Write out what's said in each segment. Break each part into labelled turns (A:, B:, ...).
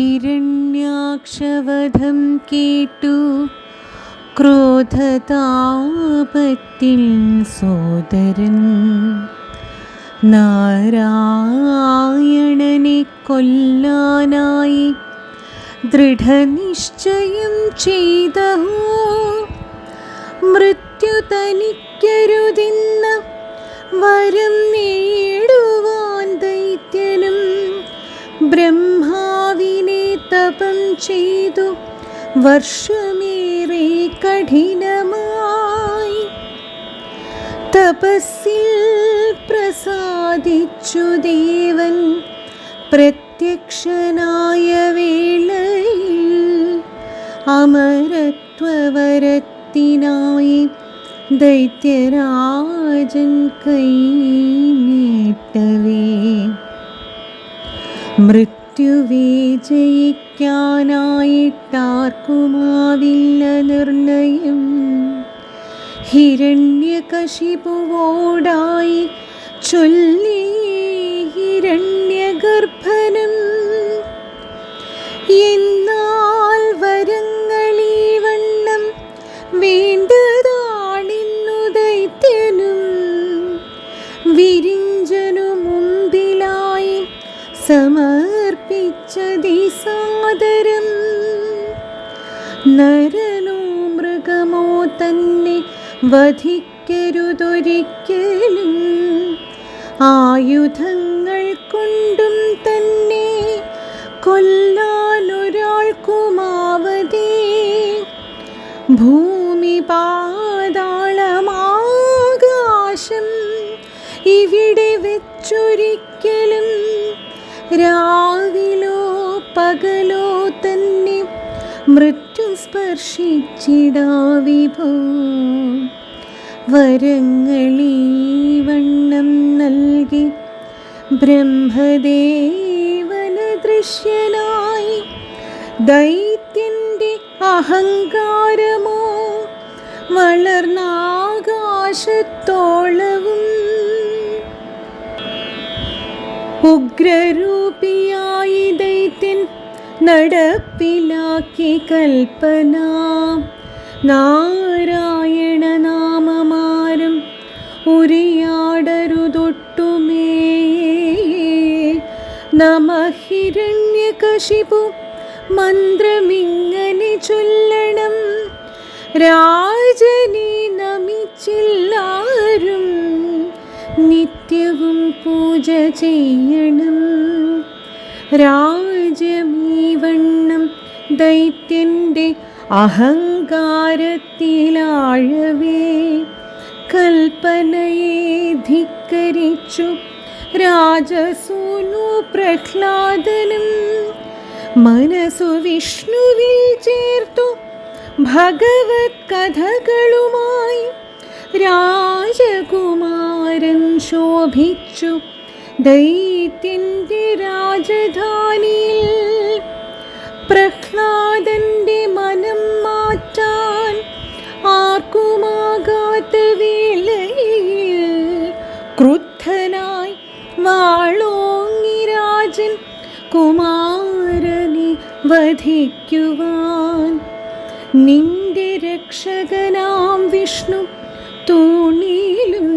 A: ഹിരണ്യാക്ഷവധം കേട്ടു. ക്രോധതാപത്തിൽ സോദരൻ നാരായണനെ കൊല്ലാനായി ദൃഢനിശ്ചയം ചെയ്തഹോ. മൃത്യു തനിക്കരുതിന്ന വരം നേടുവാൻ ദൈത്യനും ബ്രഹ്മാവിനെ തപം ചെയ്തു. വർഷമേറെ കഠിനമായി തപസ്സിൽ പ്രസാദിച്ചു ദേവൻ. പ്രത്യക്ഷനായ വേളയിൽ അമരത്വവരത്തിനായി ദൈത്യരാജൻ കൈ നീട്ടവേ മൃത്യുവേ ജയിക്കാനായിട്ടാർക്കുമാവില്ല നിർണയം. ഹിരണ്യകശിപുവോടായി ചൊല്ലി സാദരം നരനോ മൃഗമോ തന്നെ വധിക്കരുതൊരിക്കലും. ആയുധങ്ങൾ കൊണ്ടും തന്നെ കൊല്ലാനൊരാൾക്കുമാവതേ. ഭൂമി പാതാളമാകാശം ഇവിടെ വെച്ചൊരിക്കലും രാവിലോ പകലോ മൃത്യു സ്പർശിച്ചിടാവിഭോ വരങ്ങളീ വണ്ണം നൽകി ബ്രഹ്മദേവന ദൃശ്യനായി ദൈത്യന്റെ അഹങ്കാരമോ വളർന്നാകാശത്തോളവും ഉഗ്രരൂപിയ നടപ്പിലാക്കി കൽപ്പന. നാരായണ നാമമാരും ഉരിയാടരുതൊട്ടുമേ നമ ഹിരണ്യകശിപു മന്ത്രമിങ്ങനെ ചൊല്ലണം. രാജനെ നമിച്ചില്ലാരും നിത്യവും പൂജ ചെയ്യണം. രാജമീവണ്ണം ദൈത്യന്റെ അഹങ്കാരത്തിലാഴവേ കൽപ്പനയെ ധിക്കരിച്ചു രാജസൂനു പ്രഹ്ലാദനും മനസ്സു വിഷ്ണുവിൽ ചേർത്തു ഭഗവത് കഥകളുമായി രാജകുമാരൻ ശോഭിച്ചു ദൈത്യന്റെ രാജധാനിയിൽ പ്രഹ്ലാദന്റെ മനം മാറ്റാൻ ആർക്കുമാകാത്ത വേളയിൽ ക്രുദ്ധനായി വാളോങ്ങി രാജൻ കുമാരനെ വധിക്കുവാൻ. നിന്റെ രക്ഷകനാം വിഷ്ണു തൂണിലും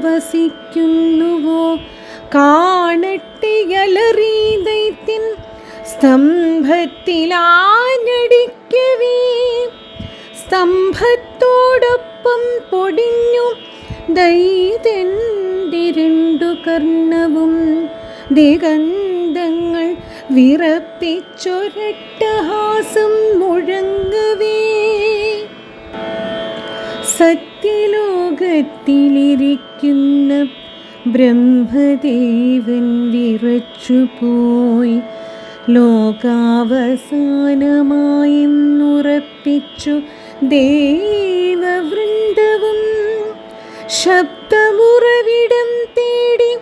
A: വസിക്കുന്നുവോ? കാണട്ടെ അലറി ദൈത്യൻ സ്തംഭത്തിലാഞ്ഞടിക്കവേ. സ്തംഭത്തോടൊപ്പം പൊടിഞ്ഞു ദൈതന്റെ കർണവും. ദിഗന്ധങ്ങൾ വിറപ്പിച്ചൊരട്ടഹാസം മുഴങ്ങവേ. സത്യലോകത്തിലിരിക്കുന്ന ബ്രഹ്മദേവൻ വിറച്ചുപോയി. ലോകാവസാനമായെന്നുറപ്പിച്ചു ദേവവൃന്ദവും ശബ്ദമുറവിടം തേടി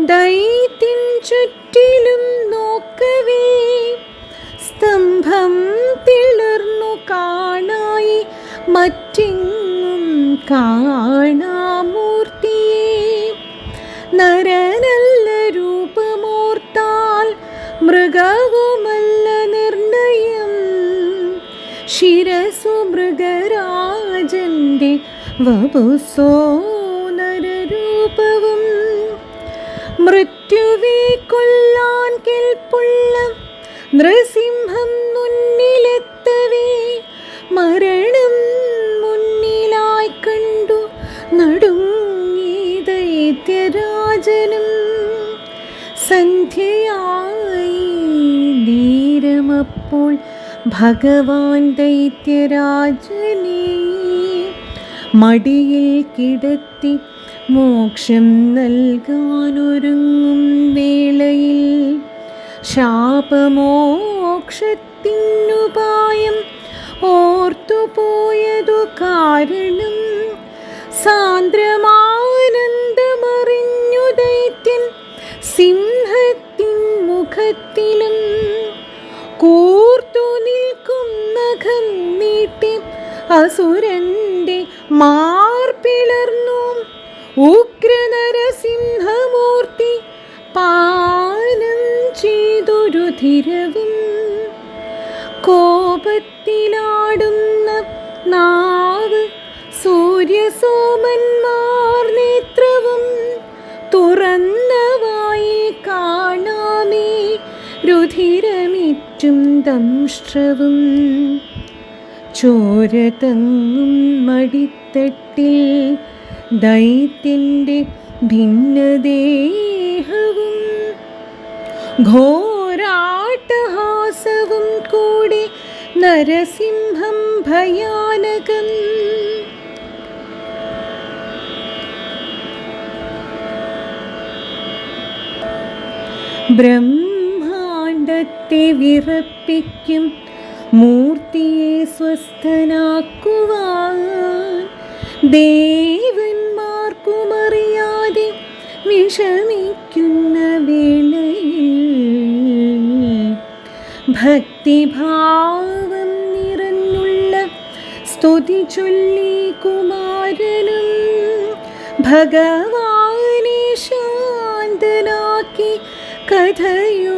A: ദൈത്യൻ ചുറ്റിലും നോക്കവേ. സ്തംഭം തിളർന്നു കാണായി മറ്റിങ്ങും കാണാമൂർത്തിയെ. നരനല്ല രൂപമോർത്താൽ മൃഗവുമല്ല ശിരസു വപുസോനരൂപവും മൃത്യുവെ കൊല്ലാൻ കെൽപ്പുള്ള നൃസിംഹം മുന്നിലെത്തവേ മരണം മുന്നിലായി കണ്ടു നടുങ്ങി ദൈത്യരാജനും സന്ധ്യയായി നേരമപ്പോൾ ഭഗവാൻ ദൈത്യരാജനെ മടിയിൽ കിടത്തി മോക്ഷം നൽകാനൊരുങ്ങും വേളയിൽ. ശാപമോക്ഷത്തിനുപായം ഓർത്തുപോയതു കാരണം സാന്ദ്രമാനന്ദമറിഞ്ഞു ദൈത്യൻ സിംഹത്തിൻ മുഖത്തിലും നിൽക്കും നഖം നീട്ടി അസുരന്റെ മാർപ്പിളർന്നു ഉഗ്രനരസിംഹമൂർത്തി പാനം ചെയ്തൊരു ധിരവും കോപത്തിലാടുന്ന നാവ് സൂര്യസോമന്മാർ ദംഷ്ട്രവും ചോര തങ്ങും മടിത്തട്ടിൽ ദൈത്യന്റെ ഭിന്നദേഹവും ഘോരാട്ടഹാസവും കൂടി നരസിംഹം ഭയാനകം. ബ്രഹ്മാണ്ടത്തെ വിറപ്പിക്കും. മൂർത്തിയെ സ്വസ്ഥനാക്കുവാൻ ദേവന്മാർക്കുമറിയാതെ വിഷമിക്കുന്ന വേളയിൽ ഭക്തിഭാവം നിറഞ്ഞുള്ള സ്തുതി ചൊല്ലി കുമാരനും ഭഗവാനെ ശാന്തനാക്കി കഥയോ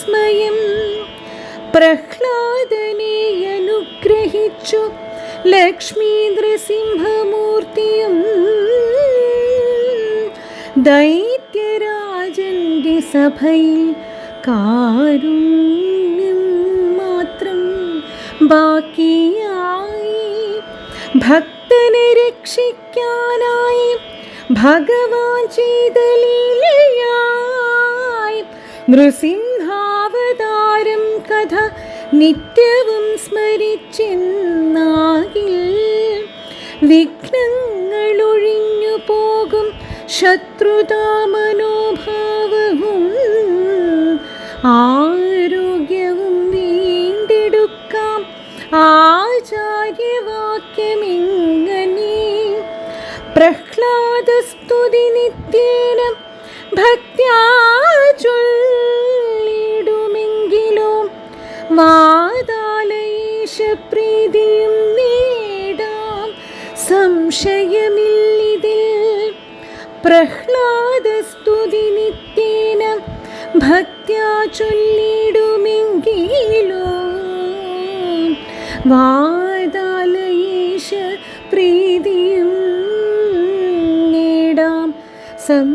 A: നിത്യവിസ്മയം പ്രഹ്ലാദനെ അനുഗ്രഹിച്ചു ലക്ഷ്മീന്ദ്രസിംഹമൂർത്തിയും ദൈത്യരാജന്റെ സഭയിൽ കാരുണ്യം മാത്രം ബാക്കിയായി. ഭക്തനെ രക്ഷിക്കാനായി ഭഗവാൻ ചെയ്ത ലീലയായി. നൃസിംഹാവതാരം കഥ നിത്യവും സ്മരിച്ചെന്നാകിൽ വിഘ്നങ്ങൾ ഒഴിഞ്ഞു പോകും ശത്രുതാ മനോഭാവവും ആരോഗ്യവും വീണ്ടെടുക്കാം ആചാര്യവാക്യമിങ്ങനെ പ്രഹ്ലാദസ്തുതി നിത്യേന ഭക്തിയാ ചൊല്ലിടുമെങ്കിലും വാതാലയേശ നേടാം. സംശയമില്ലിതിൽ പ്രഹ്ലാദസ്തുതി നിത്യേന ഭക്ത്യാ ചൊല്ലിടുമെങ്കിലോ വാതാലയേശ പ്രീതിയും നേടാം. സം